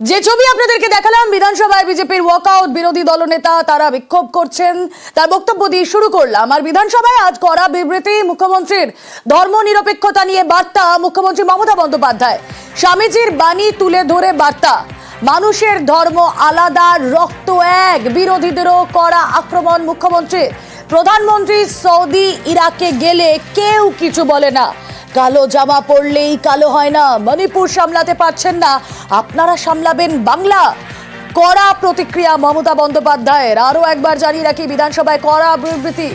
যে ছবি আপনাদেরকে দেখালাম, বিধানসভায় বিজেপির ওয়াকআউট বিরোধী দলনেতা তারা বিক্ষোভ করছেন। তার বক্তব্য দিয়ে শুরু করলাম। আর বিধানসভায় আজ করা বিবৃতি মুখ্যমন্ত্রীর ধর্ম নিরপেক্ষতা নিয়ে বার্তা, মুখ্যমন্ত্রী মমতা বন্দ্যোপাধ্যায়। স্বামীজির বাণী তুলে ধরে বার্তা। মানুষের ধর্ম আলাদা, রক্ত এক। বিরোধীদেরও করা আক্রমণ মুখ্যমন্ত্রীর প্রধানমন্ত্রী সৌদি, ইরাকে গেলে কেউ কিছু বলে না। কালো জামা পরলেই কালো হয় না। মণিপুর সামলাতে পারছেন না। আপনারা সামলাবেন বাংলা। কড়া প্রতিক্রিয়া মমতা বন্দ্যোপাধ্যায়ের। আরও একবার জানিয়ে রাখি, বিধানসভায় কড়া বিবৃতি।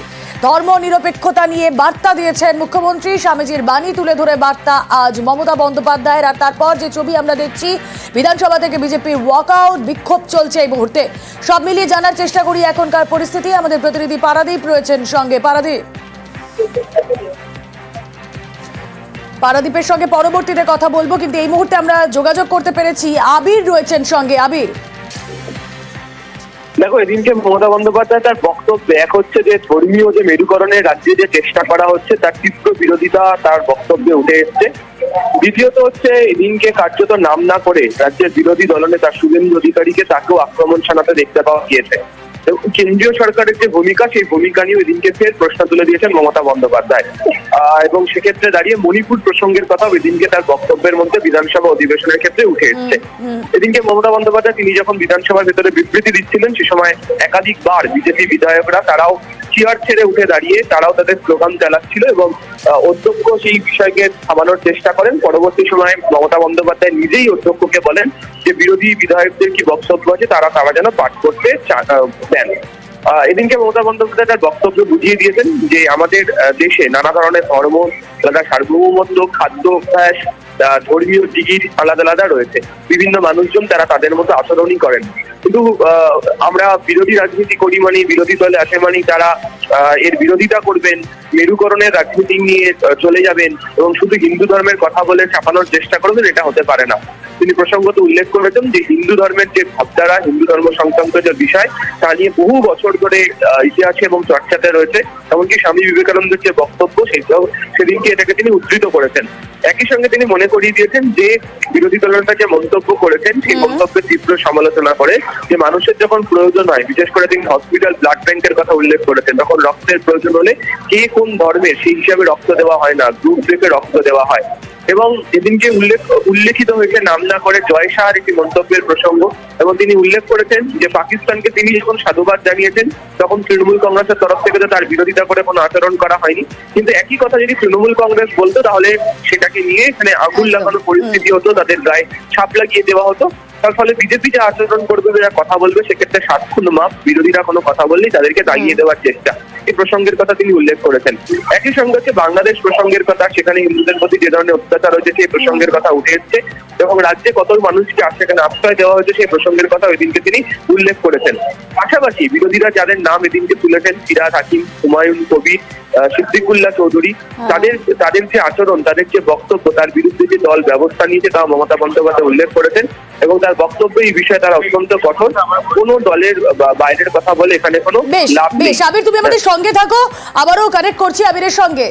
ধর্ম নিরপেক্ষতা নিয়ে বার্তা দিয়েছেন মুখ্যমন্ত্রী। স্বামীজির বাণী তুলে ধরে বার্তা আজ মমতা বন্দ্যোপাধ্যায়ের। আর তারপর যে ছবি আমরা দেখছি, বিধানসভা থেকে বিজেপির ওয়াকআউট বিক্ষোভ চলছে এই মুহূর্তে। সব মিলিয়ে জানার চেষ্টা করি এখনকার পরিস্থিতি। আমাদের প্রতিনিধি পারাদীপ রয়েছেন সঙ্গে। পারাদীপ। পারাদীপের সঙ্গে পরবর্তীতে কথা বলব, কিন্তু এই মুহূর্তে আমরা যোগাযোগ করতে পেরেছি। আবির রয়েছেন সঙ্গে। আবির। দেখো, এদিনকে মমতা বন্দ্যোপাধ্যায় তার বক্তব্য এক হচ্ছে যে ধর্মীয় যে মেরুকরণের রাজ্যে যে চেষ্টা করা হচ্ছে, তার তীব্র বিরোধিতা তার বক্তব্যে উঠে এসছে। দ্বিতীয়ত হচ্ছে, এদিনকে কার্যত নাম না করে রাজ্যের বিরোধী দলনেতা শুভেন্দু অধিকারীকে তাকেও আক্রমণ ছানাতে দেখতে পাওয়া গিয়েছে। কেন্দ্রীয় সরকারের যে ভূমিকা সেই ভূমিকা নিয়ে ওইদিনকে ফের প্রশ্ন তুলে দিয়েছেন মমতা বন্দ্যোপাধ্যায়। আহ, এবং সেক্ষেত্রে দাঁড়িয়ে মণিপুর প্রসঙ্গের কথা ওইদিনকে তার বক্তব্যের মধ্যে বিধানসভা অধিবেশনের ক্ষেত্রে উঠে এসছে। এদিনকে মমতা বন্দ্যোপাধ্যায় তিনি যখন বিধানসভার ভেতরে বিবৃতি দিচ্ছিলেন সে সময় একাধিকবার বিজেপি বিধায়করা তারাও চেয়ার ছেড়ে উঠে দাঁড়িয়ে তারাও তাদের স্লোগান চালাচ্ছিল এবং অধ্যক্ষ সেই বিষয়কে থামানোর চেষ্টা করেন। পরবর্তী সময়ে মমতা বন্দ্যোপাধ্যায় নিজেই অধ্যক্ষকে বলেন যে, বিরোধী বিধায়কদের কি বক্তব্য আছে? তারা তারা যেন পাঠ করতে দেন। এদিনকে মমতা বন্দ্যোপাধ্যায় তার বক্তব্য বুঝিয়ে দিয়েছেন যে আমাদের দেশে নানা ধরনের ধর্ম আলাদা সার্বভৌমত্ব, খাদ্য অভ্যাস ধর্মীয় দিগির আলাদা আলাদা রয়েছে। বিভিন্ন মানুষজন তারা তাদের মতো আচরণই করেন। কিন্তু আমরা বিরোধী রাজনীতি করি মানে বিরোধী দলে আছে মানে তারা এর বিরোধিতা করবেন, মেরুকরণের রাজনীতি নিয়ে চলে যাবেন এবং শুধু হিন্দু ধর্মের কথা বলে চাপানোর চেষ্টা করবেন, এটা হতে পারে না। তিনি প্রসঙ্গত উল্লেখ করেছেন যে হিন্দু ধর্মের যে ভাবধারা হিন্দু ধর্ম সংক্রান্ত যে বিষয় তা নিয়ে বহু বছর ধরে ইতিহাসে এবং চর্চাতে রয়েছে। এমনকি স্বামী বিবেকানন্দের যে বক্তব্য সেটাও সেদিনকে এটাকে তিনি উদ্ধৃত করেছেন। একই সঙ্গে তিনি মনে করিয়ে দিয়েছেন যে বিরোধী দলের যে মন্তব্য করেছেন সেই মন্তব্যের তীব্র সমালোচনা করে যে মানুষের যখন প্রয়োজন হয় বিশেষ করে তিনি হসপিটাল ব্লাড ব্যাংকের কথা উল্লেখ করেছেন তখন রক্তের প্রয়োজন হলে কে কোন ধর্মের সেই হিসাবে রক্ত দেওয়া হয় না গ্রুপ দেখে রক্ত দেওয়া হয়। এবং এদিনকে উল্লেখ, উল্লেখিত হয়েছে নাম না করে জয় শাহর একটি মন্তব্যের প্রসঙ্গ এবং তিনি উল্লেখ করেছেন যে পাকিস্তানকে তিনি যখন সাধুবাদ জানিয়েছেন, তখন তৃণমূল কংগ্রেসের তরফ থেকে তো তার বিরোধিতা করে কোনো আচরণ করা হয়নি। কিন্তু একই কথা যদি তৃণমূল কংগ্রেস বলতো, তাহলে সেটাকে নিয়ে এখানে আগুন লাগানো পরিস্থিতি হতো, তাদের গায়ে ছাপ লাগিয়ে দেওয়া হতো। তার ফলে বিজেপি যে আচরণ করবে যা কথা বলবে সেক্ষেত্রে সাতক্ষণ মাপ বিরোধীরা কোনো কথা বললেই তাদেরকে দাঁড়িয়ে দেওয়ার চেষ্টা। এই প্রসঙ্গের কথা তিনি উল্লেখ করেছেন। একই সঙ্গে হচ্ছে বাংলাদেশ প্রসঙ্গের কথা সেখানে হিন্দুদের প্রতি যে ধরনের অত্যাচার হয়েছে সেই প্রসঙ্গের কথা উঠে এসছে এবং রাজ্যে কত মানুষকে আর সেখানে আশ্রয় দেওয়া হয়েছে সেই প্রসঙ্গের কথা ওই দিনকে তিনি উল্লেখ করেছেন। পাশাপাশি বিরোধীরা যাদের নাম এদিনকে তুলেছেন সিরাজ হাকিম হুমায়ুন কবির সিদ্দিকুল্লাহ চৌধুরী তাদের তাদের যে আচরণ তাদের যে বক্তব্য তার বিরুদ্ধে যে দল ব্যবস্থা নিয়েছে তা মমতা বন্দ্যোপাধ্যায় উল্লেখ করেছেন এবং তার বক্তব্য এই বিষয়ে তারা অত্যন্ত কঠোর। কোনো দলের বাইরের কথা বলে এখানে কোনো লাভ নেই। আবির তুমি আমাদের সঙ্গে থাকো। আবারও কানেক্ট করছি আবিরের সঙ্গে।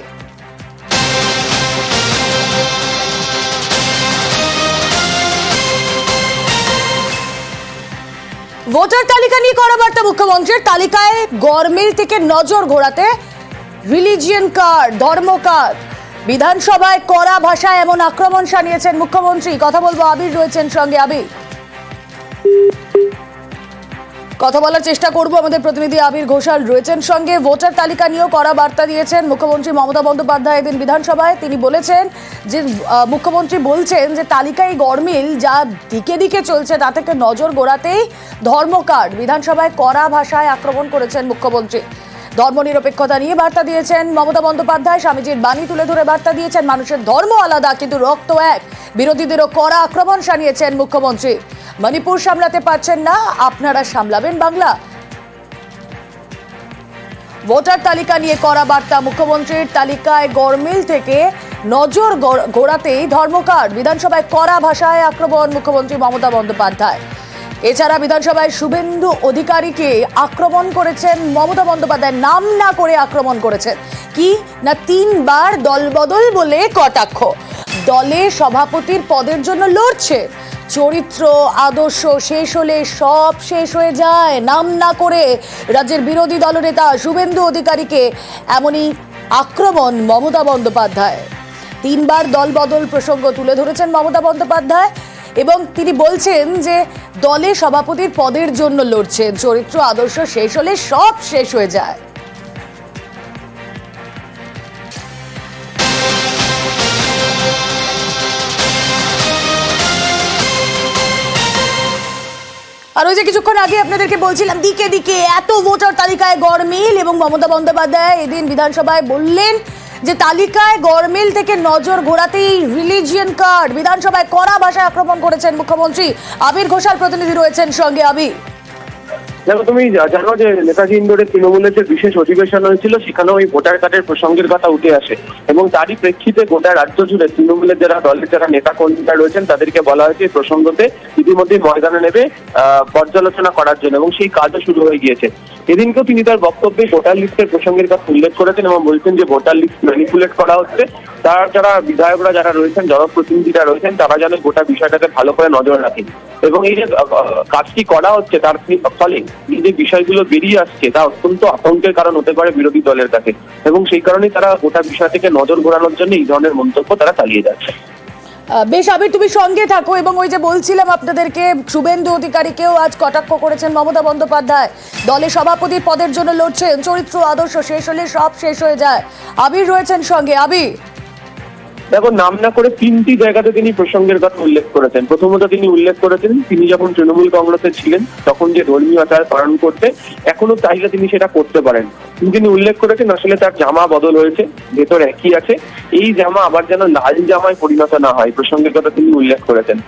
ভোটার তালিকা নিয়ে করা বার্তা মুখ্যমন্ত্রীর। তালিকায় গরমিল থেকে নজর ঘোরাতে রিলিজিয়ন কার্ড ধর্ম কার্ড বিধানসভায় কড়া ভাষায় এমন আক্রমণ শানিয়েছেন মুখ্যমন্ত্রী। কথা বলব আবির রয়েছেন সঙ্গে আবির। কথা বলার চেষ্টা করব আমাদের প্রতিনিধি আবির ঘোষাল রয়েছেন সঙ্গে। ভোটার তালিকা নিয়েও কড়া বার্তা দিয়েছেন মুখ্যমন্ত্রী মমতা বন্দ্যোপাধ্যায় এদিন বিধানসভায়। তিনি বলেছেন যে মুখ্যমন্ত্রী বলছেন যে, তালিকায় গরমিল যা দিকে দিকে চলছে তা থেকে নজর গোড়াতেই ধর্ম কার্ড। বিধানসভায় কড়া ভাষায় আক্রমণ করেছেন মুখ্যমন্ত্রী। ধর্মনিরপেক্ষতা নিয়ে বার্তা দিয়েছেন মমতা বন্দ্যোপাধ্যায়। স্বামীজির বাণী তুলে ধরে বার্তা দিয়েছেন, মানুষের ধর্ম আলাদা, কিন্তু রক্ত এক। বিরোধীদেরও কড়া আক্রমণ শানিয়েছেন মুখ্যমন্ত্রী। মণিপুর সামলাতে পারছেন না, আপনারা সামলাবেন বাংলা। ভোটার তালিকা নিয়ে করা বার্তা, মুখ্যমন্ত্রীর তালিকায় গরমিল থেকে নজর ঘোরাতেই ধর্মকার্ড বিধানসভায় কড়া ভাষায় আক্রমণ, মুখ্যমন্ত্রী মমতা বন্দ্যোপাধ্যায়। এছাড়া বিধানসভায় শুভেন্দু অধিকারীকে আক্রমণ করেছেন, মমতা বন্দ্যোপাধ্যায় নাম না করে আক্রমণ করেছেন। কি না তিনবার দলবদল বলে কটাক্ষ? দলে সভাপতির পদের জন্য লড়ছে। চরিত্র, আদর্শ শেষ হলে সব শেষ হয়ে যায়। নাম না করে রাজ্যের বিরোধী দলনেতা শুভেন্দু অধিকারীকে এমনই আক্রমণ মমতা বন্দ্যোপাধ্যায়। তিনবার দলবদল প্রসঙ্গ তুলে ধরেছেন মমতা বন্দ্যোপাধ্যায় এবং তিনি বলছেন যে দলে সভাপতির পদের জন্য লড়ছেন। চরিত্র, আদর্শ শেষ হলে সব শেষ হয়ে যায়। আর ওই যে কিছুক্ষণ আগে আপনাদেরকে বলছিলাম, দিকে দিকে, এত ভোটার তালিকায় গড়মিল এবং মমতা বন্দ্যোপাধ্যায় এদিন বিধানসভায় বললেন যে তালিকায় গড়মিল থেকে নজর ঘোরাতেই রিলিজিয়ান কার্ড, বিধানসভায় কড়া ভাষায় আক্রমণ করেছেন মুখ্যমন্ত্রী। আবির ঘোষাল প্রতিনিধি রয়েছেন সঙ্গে। আবির। দেখো, তুমি জানো যে নেতাজি ইন্দোরের তৃণমূলের যে বিশেষ অধিবেশন হয়েছিল, সেখানেও এই ভোটার কার্ডের প্রসঙ্গের কথা উঠে আসে। এবং তারই প্রেক্ষিতে গোটা রাজ্য জুড়ে তৃণমূলের যারা দলের যারা নেতা কর্মীরা রয়েছেন, তাদেরকে বলা হয়েছে এই প্রসঙ্গতে ইতিমধ্যে ময়দানে নেবে পর্যালোচনা করার জন্য। এবং সেই কাজও শুরু হয়ে গিয়েছে। এদিনকেও তিনি তার বক্তব্যে ভোটার লিস্টের প্রসঙ্গের কথা উল্লেখ করেছেন এবং বলছেন যে ভোটার লিস্ট ম্যানিপুলেট করা হচ্ছে। তার যারা বিধায়করা যারা রয়েছেন জনপ্রতিনিধিরা রয়েছেন, তারা যেন গোটা বিষয়টাকে ভালো করে নজর রাখেন। এবং এই যে কাজটি করা হচ্ছে, তার ফলে এই যে বিষয়গুলো বেরিয়ে আসছে, তা অত্যন্ত আতঙ্কের কারণ হতে পারে বিরোধী দলের কাছে। এবং সেই কারণেই তারা গোটা বিষয় থেকে নজর ঘোরানোর জন্য এই ধরনের মন্তব্য তারা চালিয়ে যাচ্ছে। বেশ আবির, তুমি সঙ্গে থাকো এবং ওই যে বলছিলাম আপনাদেরকে, শুভেন্দু অধিকারীকেও আজ কটাক্ষ করেছেন মমতা বন্দ্যোপাধ্যায়। দলে সভাপতির পদের জন্য লড়ছেন, চরিত্র আদর্শ শেষ হলে সব শেষ হয়ে যায়। আবির রয়েছেন সঙ্গে। আবির দেখো, নাম না করে তিনটি জায়গাতে তিনি প্রসঙ্গের কথা উল্লেখ করেছেন। প্রথমত তিনি উল্লেখ করেছেন, তিনি যখন তৃণমূল কংগ্রেসে ছিলেন, তখন যে ধর্মীয় আচার পালন করতে, এখনও চাইলে তিনি সেটা করতে পারেন। তিনি উল্লেখ করেছেন, আসলে তার জামা বদল হয়েছে, ভেতর একই আছে, এই জামা আবার যেন লাল জামায় পরিণত না হয়, প্রসঙ্গের কথা তিনি উল্লেখ করেছেন।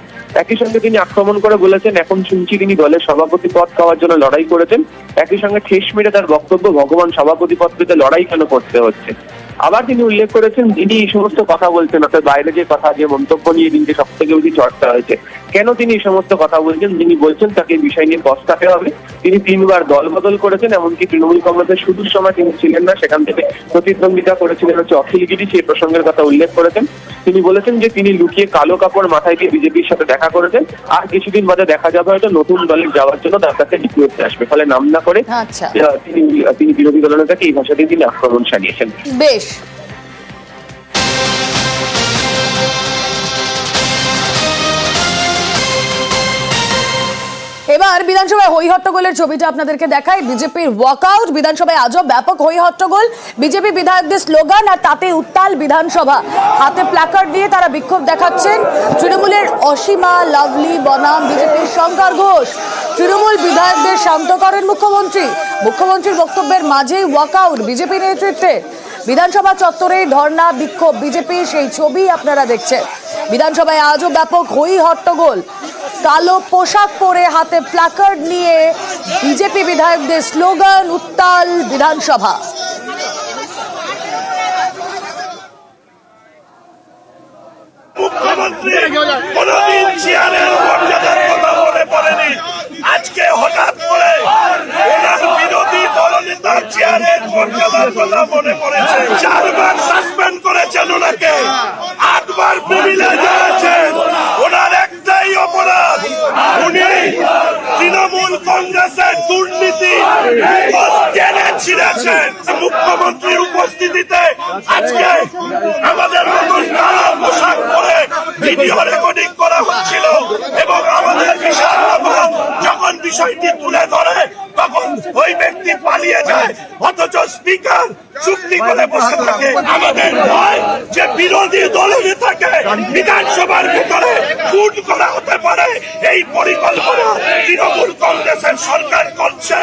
একই সঙ্গে তিনি আক্রমণ করে বলেছেন, এখন শুনছি তিনি দলের সভাপতি পদ পাওয়ার জন্য লড়াই করেছেন, একই সঙ্গে ঠেস মেরে তার বক্তব্য ভগবান সভাপতি পদ পেতে লড়াই কেন করতে হচ্ছে? আবার তিনি উল্লেখ করেছেন যিনি এই সমস্ত কথা বলছেন, অর্থাৎ বাইরে যে কথা, যে মন্তব্য নিয়ে দিনকে সব থেকে বেশি চর্চা হয়েছে। কেন তিনি এই সমস্ত কথা বলছেন? যিনি বলছেন তাকে এই বিষয় নিয়ে পস্তাতে হবে। তিনি তিনবার দল বদল করেছেন এমনকি তৃণমূল কংগ্রেসের শুরুর সময় তিনি ছিলেন না সেখান থেকে প্রতিদ্বন্দ্বিতা করেছিলেন হচ্ছে অখিলগিরি সেই প্রসঙ্গের কথা উল্লেখ করেছেন। তিনি বলেছেন যে তিনি লুকিয়ে কালো কাপড় মাথায় দিয়ে বিজেপির সাথে দেখা করেছেন। আর কিছুদিন বাদে দেখা যাবে হয়তো নতুন দলে যাওয়ার জন্য তার কাছে রিকোয়েস্ট আসবে। ফলে নাম না করে আচ্ছা। তিনি তিনি বিরোধী দলনেতাকে এই ভাষাতেই তিনি আক্রমণ সানিয়েছেন বেশ। এবার বিধানসভায় হই হট্টগোলের ছবিটা আপনাদেরকে দেখাই। বিজেপির ওয়াকআউট বিধানসভায় আজও ব্যাপক হই হট্টগোল বিজেপি বিধায়কদের স্লোগান আর তাতে উত্তাল বিধানসভা। হাতে প্ল্যাকার্ড দিয়ে তারা বিক্ষোভ দেখাচ্ছেন। তৃণমূলের অসীমা, লাভলি, বনাম, বিজেপির শঙ্কর ঘোষ। তৃণমূল বিধায়কদের শান্ত করেন মুখ্যমন্ত্রী। মুখ্যমন্ত্রীর বক্তব্যের মাঝেই ওয়াকআউট বিজেপি নেতৃত্বে। বিধানসভা চত্বরে ধর্ণা, বিক্ষোভ বিজেপির সেই ছবি আপনারা দেখছেন। বিধানসভায় আজও ব্যাপক হই হট্টগোল কালো পোশাক পরে হাতে প্ল্যাকার্ড নিয়ে বিজেপি বিধায়কদের স্লোগান, উত্তাল বিধানসভা। আজকে হঠাৎ করে বিরোধী চেয়ারের মর্যাদার কথা মনে পড়েছে। চারবার সাসপেন্ড করেছেন ওনাকে। আটবার প্রিভিলেজে আছেন তৃণমূল কংগ্রেসের দুর্নীতি সিরাজ মুখ্যমন্ত্রীর উপস্থিতিতে আজকে আমাদের নতুন নানা পোশাক পরে ভিডিও রেকর্ডিং করা হচ্ছিল এবং আমাদের বিশাল যখন বিষয়টি তুলে ধরে, তখন ওই ব্যক্তি পালিয়ে যায়। অথচ স্পিকার চুক্তি করে বসে থাকে। আমাদের ভয় যে বিরোধী দলের নেতাকে বিধানসভার ভিতরে ফুট করা হতে পারে, এই পরিকল্পনা তৃণমূল কংগ্রেসের সরকার করছে।